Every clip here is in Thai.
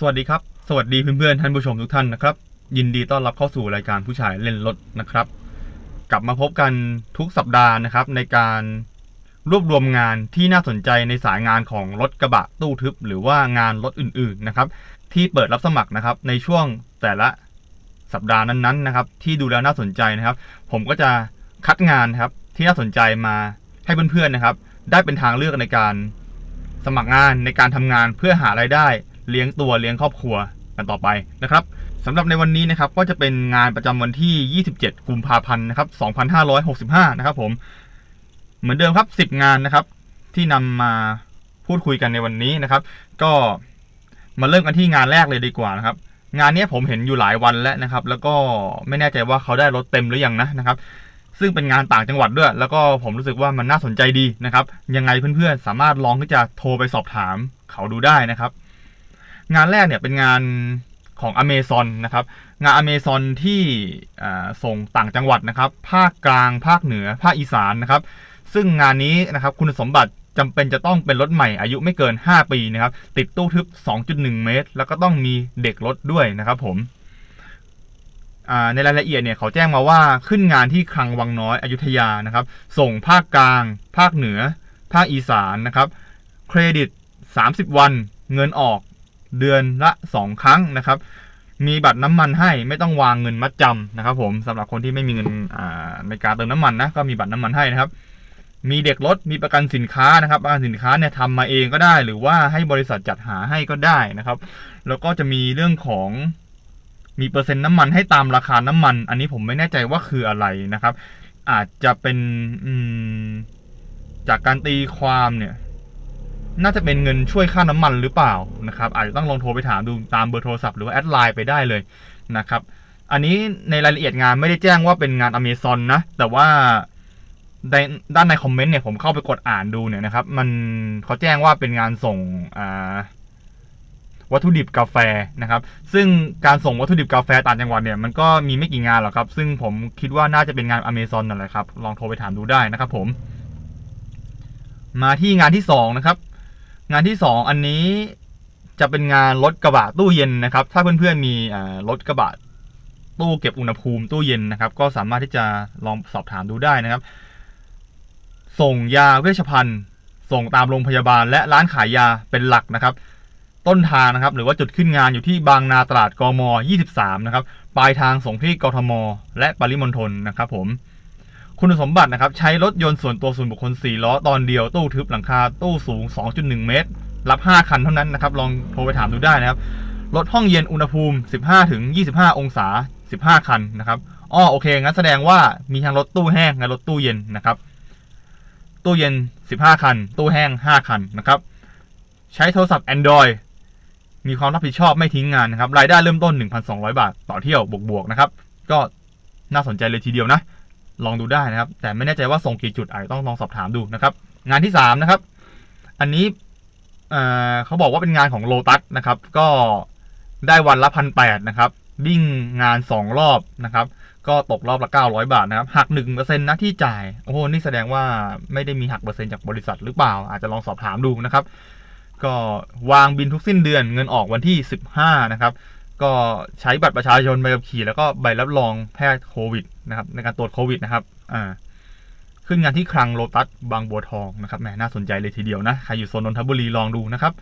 สวัสดีครับ สวัสดีเพื่อนๆท่านผู้ชมทุกท่านนะครับ ยินดีต้อนรับเข้าสู่รายการผู้ชายเล่นรถนะครับ กลับมาพบกันทุกสัปดาห์นะครับ ในการรวบรวมงานที่น่าสนใจในสายงานของรถกระบะตู้ทึบ หรือว่างานรถอื่นๆนะครับ ที่เปิดรับสมัครนะครับ ในช่วงแต่ละสัปดาห์นั้นๆนะครับ ที่ดูแล้วน่าสนใจนะครับ ผมก็จะคัดงานครับที่น่าสนใจมาให้เพื่อนๆนะครับ ได้เป็นทางเลือกในการสมัครงานในการทำงานเพื่อหารายได้ เลี้ยงตัวเลี้ยงครอบครัวกันต่อไปนะครับสำหรับในวันนี้นะครับก็จะเป็นงานประจำวันที่ 27 กุมภาพันธ์นะครับ 2565 นะครับผม เหมือนเดิมครับ 10 งานนะครับ ที่นำมาพูดคุยกันในวันนี้นะครับ ก็มาเริ่มกันที่งานแรกเลยดีกว่านะครับ งานนี้ผมเห็นอยู่หลายวันแล้วนะครับ แล้วก็ไม่แน่ใจว่าเขาได้รถเต็มหรือยังนะนะครับ ซึ่งเป็นงานต่างจังหวัดด้วย แล้วก็ผมรู้สึกว่ามันน่าสนใจดีนะครับ ยังไงเพื่อนๆสามารถลองที่จะโทรไปสอบถามเขาดูได้นะครับ งานแรกเนี่ยเป็นงานของ a เม z o n นะครับ งาน a เม z o n ที่ส่งต่างจังหวัดนะครับ ภาคกลาง ภาคเหนือ ภาคอีสานนะครับ ซึ่งงานนี้นะครับคุณสมบัติจำเป็นจะต้องเป็นรถใหม่อายุไม่เกิน 5 ปีนะครับ ติดตู้ทึบ 2.1 เมตร แล้วก็ต้องมีเด็กรถด้วยนะครับผมในรายละเอียดเนี่ยเขาแจ้งมาว่าขึ้นงานที่คลังวังน้อยอยุธยานะครับ ส่งภาคกลาง ภาคเหนือ ภาคอีสานนะครับ เครดิต 30 วัน เงินออก เดือนละ 2 ครั้งนะครับ มีบัตรน้ำมันให้ไม่ต้องวางเงินมัดจำนะครับ ผมสำหรับคนที่ไม่มีเงินอ่าในการเติมน้ำมันนะก็มีบัตรน้ำมันให้นะครับ มีเด็กรถมีประกันสินค้านะครับ ประกันสินค้าเนี่ยทำมาเองก็ได้ หรือว่าให้บริษัทจัดหาให้ก็ได้นะครับ แล้วก็จะมีเรื่องของมีเปอร์เซ็นต์น้ำมันให้ตามราคาน้ำมัน อันนี้ผมไม่แน่ใจว่าคืออะไรนะครับ อาจจะเป็นอืมจากการตีความเนี่ย น่าจะเป็นเงินช่วยค่าน้ำมันหรือเปล่านะครับอาจจะต้องลองโทรไปถามดูตามเบอร์โทรศัพท์หรือว่าแอดไลน์ไปได้เลยนะครับอันนี้ในรายละเอียดงานไม่ได้แจ้งว่าเป็นงานอเมซอนนะแต่ว่าในด้านในคอมเมนต์เนี่ยผมเข้าไปกดอ่านดูเนี่ยนะครับมันเขาแจ้งว่าเป็นงานส่งวัตถุดิบกาแฟนะครับ ซึ่งการส่งวัตถุดิบกาแฟต่างจังหวัดเนี่ยมันก็มีไม่กี่งานหรอกครับ ซึ่งผมคิดว่าน่าจะเป็นงานอเมซอนนั่นแหละครับ ลองโทรไปถามดูได้นะครับผม มาที่งานที่สองนะครับ งานที่สองอันนี้จะเป็นงานรถกระบะตู้เย็นนะครับ ถ้าเพื่อนๆมีรถกระบะตู้เก็บอุณหภูมิตู้เย็นนะครับ ก็สามารถที่จะลองสอบถามดูได้นะครับ ส่งยาเวชภัณฑ์ ส่งตามโรงพยาบาล และร้านขายยาเป็นหลักนะครับ ต้นทางนะครับ หรือว่าจุดขึ้นงานอยู่ที่บางนาตราดกม 23 นะครับ ปลายทางส่งที่กทม และปริมณฑลนะครับผม คุณสมบัตินะครับ ใช้รถยนต์ส่วนตัวส่วนบุคคล 4 ล้อ ตอนเดียวตู้ทึบหลังคา ตู้สูง 2.1 เมตร รับ 5 คันเท่านั้นนะครับ ลองโทรไปถามดูได้นะครับ รถห้องเย็นอุณหภูมิ 15 ถึง 25 องศา 15 คันนะครับอ้อโอเค งั้นแสดงว่ามีทั้งรถตู้แห้งและรถตู้เย็นนะครับ ตู้เย็น 15 คัน ตู้แห้ง 5 คันนะครับ ใช้โทรศัพท์ Android มีความรับผิดชอบไม่ทิ้งงานนะครับ รายได้เริ่มต้น 1,200 บาท ต่อเที่ยวบวกๆนะครับ ก็น่าสนใจเลยทีเดียวนะ ลองดูได้นะครับ แต่ไม่แน่ใจว่าส่งกี่จุดอาจจะต้องลองสอบถามดูนะครับ งานที่3นะครับ อันนี้เเขาบอกว่าเป็นงานของโลตัสนะครับ ก็ได้วันละพันแปดนะครับวิ่งงาน 2 รอบนะครับ ก็ตกรอบละ 900 บาทนะครับ หัก1%นะที่จ่าย โอ้โห นี่แสดงว่าไม่ได้มีหักเปอร์เซ็นต์จากบริษัทหรือเปล่า อาจจะลองสอบถามดูนะครับ ก็วางบินทุกสิ้นเดือนเงินออกวันที่ 15 นะครับ ก็ใช้บัตรประชาชนใบขับขี่ แล้วก็ใบรับรองแพทย์โควิดนะครับ ในการตรวจโควิดนะครับ อ่า ขึ้นงานที่คลังโลตัสบางบัวทองนะครับแหมน่าสนใจเลยทีเดียวนะ ใครอยู่โซนนนทบุรีลองดูนะครับ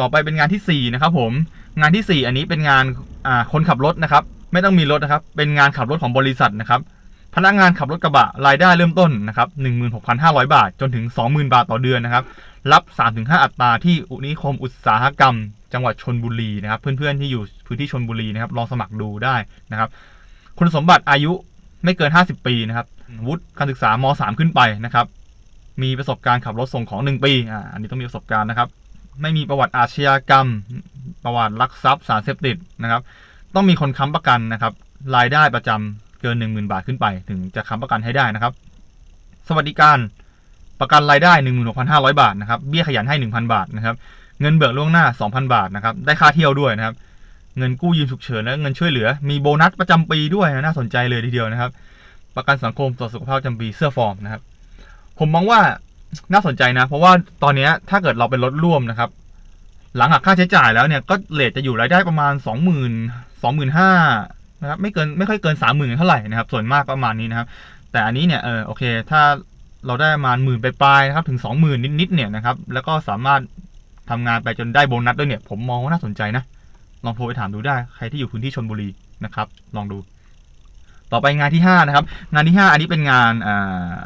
ต่อไปเป็นงานที่ 4 นะครับผม งานที่ 4 อันนี้เป็นงานอ่าคนขับรถนะครับ ไม่ต้องมีรถนะครับ เป็นงานขับรถของบริษัทนะครับ พนักงานขับรถกระบะรายได้เริ่มต้นนะครับ16,500 บาท จนถึง 20,000 บาทต่อเดือนนะครับ รับ 3-5 อัตราที่อุนิคมอุตสาหกรรม จังหวัดชนบุรีนะครับ เพื่อนๆที่อยู่พื้นที่ชนบุรีนะครับลองสมัครดูได้นะครับ คุณสมบัติอายุไม่เกิน 50 ปีนะครับ วุฒิการศึกษาม3ขึ้นไปนะครับ มีประสบการณ์ขับรถส่งของ 1 ปีอ่าอันนี้ต้องมีประสบการณ์นะครับ ไม่มีประวัติอาชญากรรม ประวัติลักทรัพย์สารเสพติดนะครับ ต้องมีคนค้ำประกันนะครับ รายได้ประจำเกิน 10,000 บาทขึ้นไป ถึงจะค้ำประกันให้ได้นะครับ สวัสดิการประกันรายได้ 16,500 บาทนะครับ เบี้ยขยันให้ 1,000 บาทนะครับ เงินเบิกล่วงหน้า 2,000 บาทนะครับ ได้ค่าเที่ยวด้วยนะครับ เงินกู้ยืมฉุกเฉินและเงินช่วยเหลือ มีโบนัสประจำปีด้วยนะน่าสนใจเลยทีเดียวนะครับ ประกันสังคมตรวจสุขภาพประจำปีเสื้อฟอร์มนะครับ ผมมองว่าน่าสนใจนะ เพราะว่าตอนนี้ถ้าเกิดเราเป็นรถร่วมนะครับ หลังหักค่าใช้จ่ายแล้วเนี่ย ก็เลทจะอยู่รายได้ประมาณสองหมื่นสองหมื่นห้านะครับ ไม่เกินไม่ค่อยเกินสามหมื่นเท่าไหร่นะครับ ส่วนมากประมาณนี้นะครับ แต่อันนี้เนี่ยเออโอเค ถ้าเราได้ประมาณหมื่นไปปลายๆนะครับถึงสองหมื่นนิดๆเนี่ยนะครับแล้วก็สามารถ ทำงานไปจนได้โบนัสด้วยเนี่ย ผมมองว่าน่าสนใจนะ ลองโทรไปถามดูได้ใครที่อยู่พื้นที่ชนบุรีนะครับ ลองดู ต่อไปงานที่ห้านะครับ งานที่ห้าอันนี้เป็นงานอา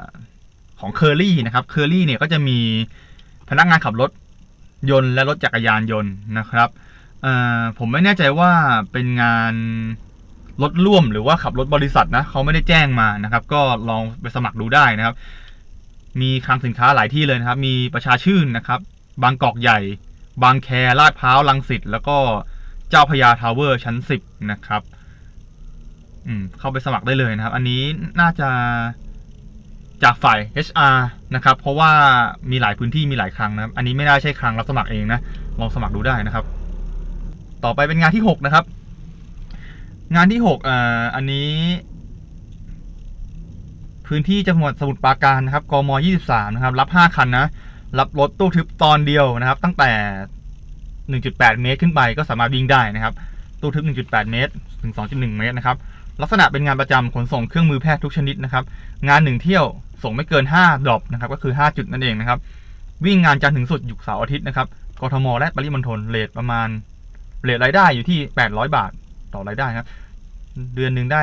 ของเคอรี่นะครับเคอรี่เนี่ยก็จะมีพนักงานขับรถยนต์และรถจักรยานยนต์นะครับผมไม่แน่ใจว่าเป็นงานรถร่วมหรือว่าขับรถบริษัทนะเขาไม่ได้แจ้งมานะครับ ก็ลองไปสมัครดูได้นะครับ มีคลังสินค้าหลายที่เลยนะครับ มีประชาชื่นนะครับ บางกอกใหญ่ บางแคลาดพร้าวลังสิตแล้วก็เจ้าพญาทาวเวอร์ชั้นสิบนะครับ อืม เข้าไปสมัครได้เลยนะครับ อันนี้น่าจะจากฝ่าย HR นะครับ เพราะว่ามีหลายพื้นที่มีหลายครั้งนะครับ อันนี้ไม่น่าใช่ครั้งรับสมัครเองนะ ลองสมัครดูได้นะครับ ต่อไปเป็นงานที่ 6 นะครับ งานที่6อ่าอันนี้ พื้นที่จังหวัดสมุทรปราการนะครับ กม 23 นะครับ รับ 5 คันนะ รับรถตู้ทึบตอนเดียวนะครับ ตั้งแต่ 1.8 เมตรขึ้นไปก็สามารถวิ่งได้นะครับ ตู้ทึบ 1.8 เมตร ถึง 2.1 เมตรนะครับ ลักษณะเป็นงานประจำขนส่งเครื่องมือแพทย์ทุกชนิดนะครับ งานหนึ่งเที่ยวส่งไม่เกิน 5ดรอปนะครับ ก็คือ 5 จุดนั่นเองนะครับ วิ่งงานจันทร์ถึงสุดหยุดเสาร์อาทิตย์นะครับ กทม และปริมณฑลเลทประมาณเลทรายได้อยู่ที่ 800 บาทต่อรายได้ครับ เดือนหนึ่งได้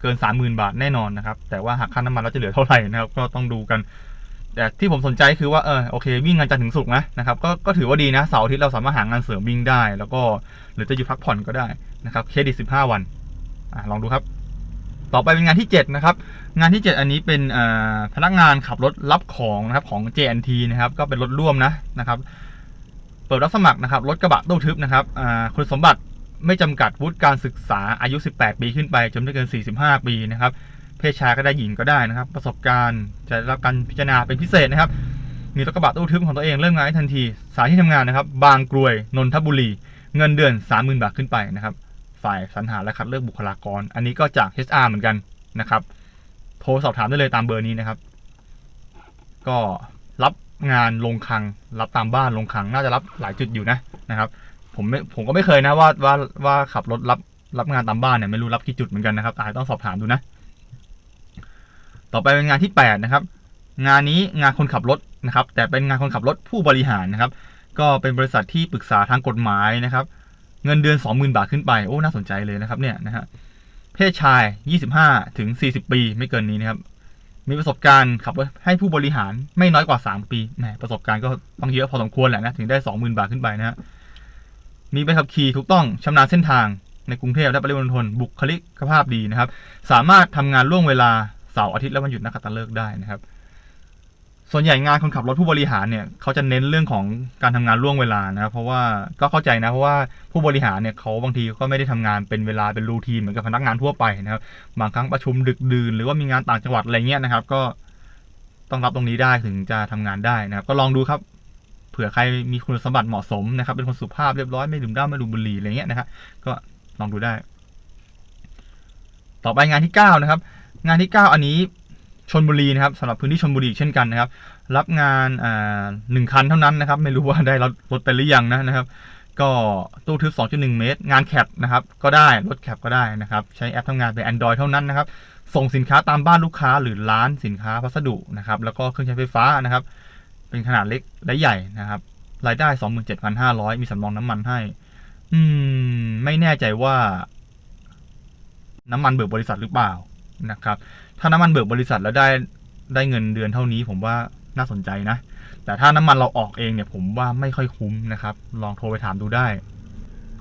เกิน 30,000 บาทแน่นอนนะครับ แต่ว่าหักค่าน้ำมันแล้วจะเหลือเท่าไหร่นะครับ ก็ต้องดูกัน แต่ที่ผมสนใจคือว่าเออโอเค วิ่งงานจันทร์ถึงศุกร์นะนะครับก็ก็ถือว่าดีนะเสาร์อาทิตย์เราสามารถหางานเสริมวิ่งได้ แล้วก็หรือจะหยุดพักผ่อนก็ได้นะครับเครดิต15 วันอะลองดูครับ ต่อไปเป็นงานที่7นะครับงานที่ 7 อันนี้เป็นอ่าพนักงานขับรถรับของนะครับของ JNT นะครับก็เป็นรถร่วมนะนะครับเปิดรับสมัครนะครับรถกระบะตู้ทึบนะครับอ่าคุณสมบัติไม่จำกัดวุฒิการศึกษาอายุ 18 ปีขึ้นไปจนไม่เกิน 45 ปีนะครับ เพศชายก็ได้หญิงก็ได้นะครับ ประสบการณ์จะรับการพิจารณาเป็นพิเศษนะครับ มีรถกระบะตู้ทึบของตัวเองเริ่มงานทันที สานที่ทำงานนะครับ บางกรวยนนทบุรี เงินเดือน 30,000 บาทขึ้นไปนะครับ ฝ่ายสรรหาและคัดเลือกบุคลากร อันนี้ก็จาก HR เหมือนกันนะครับ โทรสอบถามได้เลยตามเบอร์นี้นะครับ ก็รับงานลงคัง รับตามบ้านลงคัง น่าจะรับหลายจุดอยู่นะนะครับ ผมไม่ผมก็ไม่เคยนะว่าว่าว่าขับรถรับรับงานตามบ้านเนี่ยไม่รู้รับกี่จุดเหมือนกันนะครับอาจต้องสอบถามดูนะ ต่อไปเป็นงานที่ 8 นะครับ งานนี้งานคนขับรถนะครับ แต่เป็นงานคนขับรถผู้บริหารนะครับ ก็เป็นบริษัทที่ปรึกษาทางกฎหมายนะครับ เงินเดือน 20,000 บาทขึ้นไป โอ้ น่าสนใจเลยนะครับเนี่ยนะฮะ เพศชาย 25 ถึง 40 ปี ไม่เกินนี้นะครับ มีประสบการณ์ขับรถให้ผู้บริหารไม่น้อยกว่า 3 ปี แหม ประสบการณ์ก็ต้องเยอะพอสมควรแหละนะ ถึงได้ 20,000 บาทขึ้นไปนะฮะ มีใบขับขี่ถูกต้องชำนาญเส้นทางในกรุงเทพและปริมณฑลบุคลิกภาพดีนะครับ สามารถทำงานล่วงเวลา เสาร์อาทิตย์และวันหยุดนักขัตฤกษ์ได้นะครับ ส่วนใหญ่งานคนขับรถผู้บริหารเนี่ยเขาจะเน้นเรื่องของการทำงานล่วงเวลานะครับ เพราะว่าก็เข้าใจนะเพราะว่าผู้บริหารเนี่ยเขาบางทีก็ไม่ได้ทำงานเป็นเวลาเป็นรูทีนเหมือนกับพนักงานทั่วไปนะครับ บางครั้งประชุมดึกดื่นหรือว่ามีงานต่างจังหวัดอะไรเงี้ยนะครับ ก็ต้องรับตรงนี้ได้ถึงจะทำงานได้นะครับ ก็ลองดูครับเผื่อใครมีคุณสมบัติเหมาะสมนะครับ เป็นคนสุภาพเรียบร้อยไม่ดื่มเหล้าไม่ดูบุหรี่อะไรเงี้ยนะครับก็ลองดูได้ ต่อไปงานที่9นะครับ งานที่ 9 อันนี้ชนบุรีนะครับสำหรับพื้นที่ชนบุรีเช่นกันนะครับ รับงานอ่าหนึ่งคันเท่านั้นนะครับ ไม่รู้ว่าได้รถรถไปหรือยังนะนะครับ ก็ตู้ทึบ 2.1 เมตร งานแคปนะครับ ก็ได้รถแคปก็ได้นะครับ ใช้แอปทำงานเป็น Android เท่านั้นนะครับ ส่งสินค้าตามบ้านลูกค้าหรือร้านสินค้าพัสดุนะครับ แล้วก็เครื่องใช้ไฟฟ้านะครับ เป็นขนาดเล็กและใหญ่นะครับ รายได้ 27,500 มีสำรองน้ำมันให้ อืม ไม่แน่ใจว่า น้ำมันเบิกบริษัทหรือเปล่า นะครับถ้าน้ำมันเบิกบริษัทแล้วได้ได้เงินเดือนเท่านี้ผมว่าน่าสนใจนะ แต่ถ้าน้ำมันเราออกเองเนี่ยผมว่าไม่ค่อยคุ้มนะครับ ลองโทรไปถามดูได้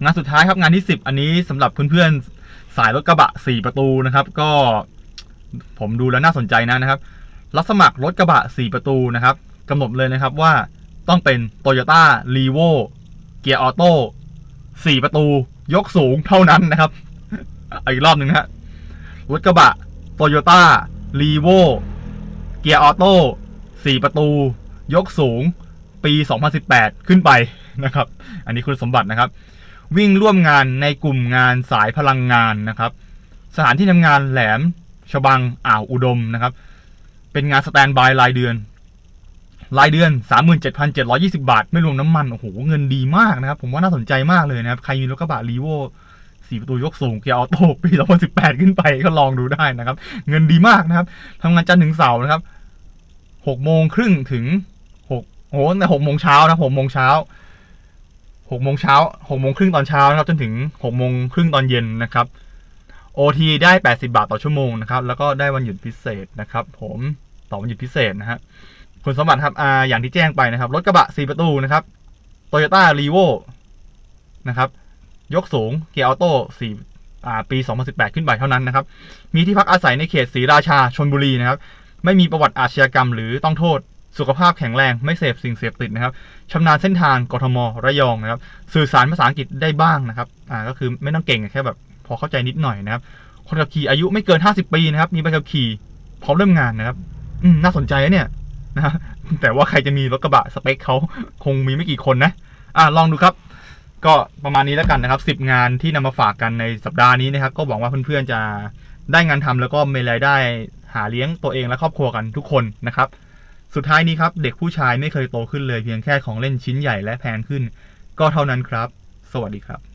งานสุดท้ายครับงานที่ 10 อันนี้สำหรับเพื่อนๆสายรถกระบะ 4 ประตูนะครับ ก็ผมดูแล้วน่าสนใจนะนะครับ รับสมัครรถกระบะ 4 ประตูนะครับกำหนดเลยนะครับว่าต้องเป็น Toyota r e v o เกียร์ออโต้4ประตู ยกสูงเท่านั้นนะครับอาอีกรอบหนึ่งนะฮะรถกระบะ Toyota r e v o เกียร์ออโต้4ประตู ยกสูง ปี 2018 ขึ้นไปนะครับ อันนี้คุณสมบัตินะครับ วิ่งร่วมงานในกลุ่มงานสายพลังงานนะครับ สถานที่ทำงานแหลมฉบังอ่าวอุดมนะครับ เป็นงานสแตนบายรายเดือน รายเดือน 37,720 บาท ไม่รวมน้ำมัน โอ้โห เงินดีมากนะครับ ผมว่าน่าสนใจมากเลยนะครับ ใครมีรถกระบะรีโว สี่ประตูยกสูงเกียร์ออโต้ปี 2018 ขึ้นไปก็ลองดูได้นะครับ เงินดีมากนะครับทำงานจันทร์ถึงเสาร์นะครับ6โมงครึ่งถึง6โอ้โหแต่6โมงเช้านะ6โมงเช้า6โมงเช้า6โมงครึ่งตอนเช้านะครับ จนถึง6โมงครึ่งตอนเย็นนะครับ OT ได้ 80 บาทต่อชั่วโมงนะครับ แล้วก็ได้วันหยุดพิเศษนะครับ ผมต่อวันหยุดพิเศษนะฮะคุณสมบัติครับอ่าอย่างที่แจ้งไปนะครับ รถกระบะ 4 ประตูนะครับ Toyota r e v o นะครับ ยกสูงเกียร์ออโต้4อ่ปี 2018 ขึ้นไปเท่านั้นนะครับ มีที่พักอาศัยในเขตศรีราชาชนบุรีนะครับ ไม่มีประวัติอาชญากรรมหรือต้องโทษ สุขภาพแข็งแรง ไม่เสพสิ่งเสพติดนะครับชำนาญเส้นทางกทมระยองนะครับ สื่อสารภาษาอังกฤษได้บ้างนะครับ อ่า ก็คือไม่ต้องเก่งแค่แบบ พอเข้าใจนิดหน่อยนะครับ คนขับขี่อายุไม่เกิน 50 ปีนะครับ มีใบขับขี่พร้อมเริ่มงานนะครับอืมน่าสนใจนะเนี่ยนะแต่ว่าใครจะมีรถกระบะสเปคเขาคงมีไม่กี่คนนะ อ่าลองดูครับ ก็ประมาณนี้แล้วกันนะครับ10 งานที่นำมาฝากกันในสัปดาห์นี้นะครับ ก็หวังว่าเพื่อนๆจะได้งานทำแล้วก็มีรายได้หาเลี้ยงตัวเองและครอบครัวกันทุกคนนะครับ สุดท้ายนี้ครับ เด็กผู้ชายไม่เคยโตขึ้นเลยเพียงแค่ของเล่นชิ้นใหญ่และแพงขึ้น ก็เท่านั้นครับ สวัสดีครับ